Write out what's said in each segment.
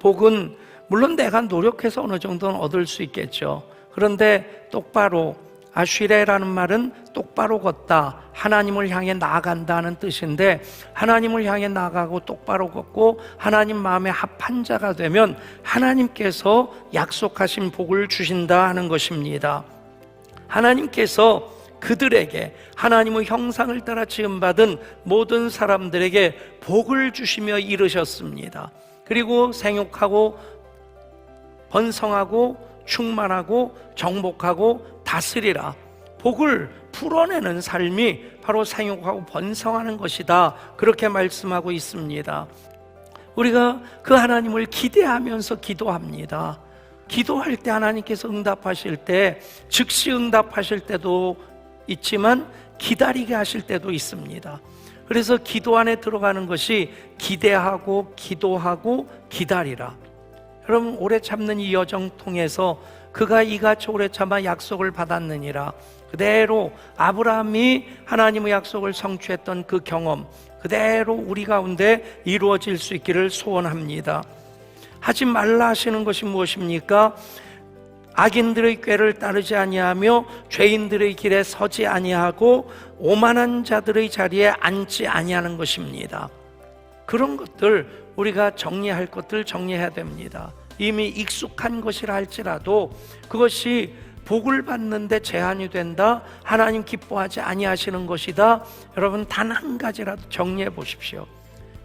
복은 물론 내가 노력해서 어느 정도는 얻을 수 있겠죠. 그런데 똑바로 아쉬레라는 말은 똑바로 걷다. 하나님을 향해 나아간다는 뜻인데 하나님을 향해 나가고 똑바로 걷고 하나님 마음에 합한 자가 되면 하나님께서 약속하신 복을 주신다 하는 것입니다. 하나님께서 그들에게 하나님의 형상을 따라 지음받은 모든 사람들에게 복을 주시며 이르셨습니다. 그리고 생육하고 번성하고 충만하고 정복하고 다스리라. 복을 풀어내는 삶이 바로 생육하고 번성하는 것이다. 그렇게 말씀하고 있습니다. 우리가 그 하나님을 기대하면서 기도합니다. 기도할 때 하나님께서 응답하실 때 즉시 응답하실 때도 있지만 기다리게 하실 때도 있습니다. 그래서 기도 안에 들어가는 것이 기대하고 기도하고 기다리라. 여러분 오래 참는 이 여정 통해서 그가 이같이 오래 참아 약속을 받았느니라. 그대로 아브라함이 하나님의 약속을 성취했던 그 경험 그대로 우리 가운데 이루어질 수 있기를 소원합니다. 하지 말라 하시는 것이 무엇입니까? 악인들의 꾀를 따르지 아니하며 죄인들의 길에 서지 아니하고 오만한 자들의 자리에 앉지 아니하는 것입니다. 그런 것들 우리가 정리할 것들 정리해야 됩니다. 이미 익숙한 것이라 할지라도 그것이 복을 받는데 제한이 된다. 하나님 기뻐하지 아니하시는 것이다. 여러분 단 한 가지라도 정리해 보십시오.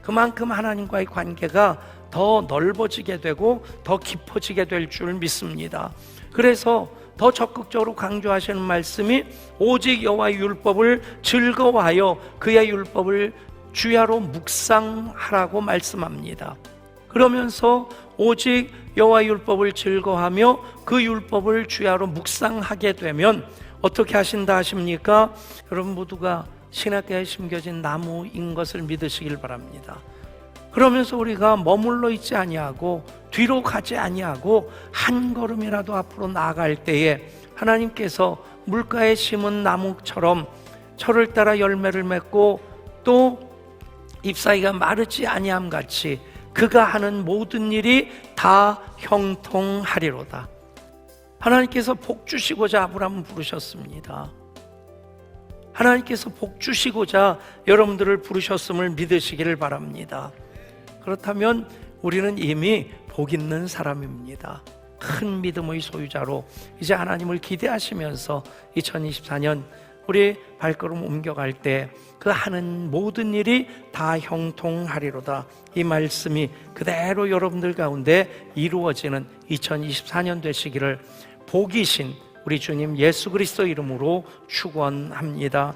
그만큼 하나님과의 관계가 더 넓어지게 되고 더 깊어지게 될 줄 믿습니다. 그래서 더 적극적으로 강조하시는 말씀이 오직 여호와의 율법을 즐거워하여 그의 율법을 주야로 묵상하라고 말씀합니다. 그러면서 오직 여호와 율법을 즐거하며 그 율법을 주야로 묵상하게 되면 어떻게 하신다 하십니까? 여러분 모두가 신학계에 심겨진 나무인 것을 믿으시길 바랍니다. 그러면서 우리가 머물러 있지 아니하고 뒤로 가지 아니하고 한 걸음이라도 앞으로 나아갈 때에 하나님께서 물가에 심은 나무처럼 철을 따라 열매를 맺고 또 잎사귀가 마르지 아니함 같이 그가 하는 모든 일이 다 형통하리로다. 하나님께서 복 주시고자 아브라함을 부르셨습니다. 하나님께서 복 주시고자 여러분들을 부르셨음을 믿으시기를 바랍니다. 그렇다면 우리는 이미 복 있는 사람입니다. 큰 믿음의 소유자로 이제 하나님을 기대하시면서 2024년 우리 발걸음 옮겨갈 때 그 하는 모든 일이 다 형통하리로다. 이 말씀이 그대로 여러분들 가운데 이루어지는 2024년 되시기를 복이신 우리 주님 예수 그리스도 이름으로 축원합니다.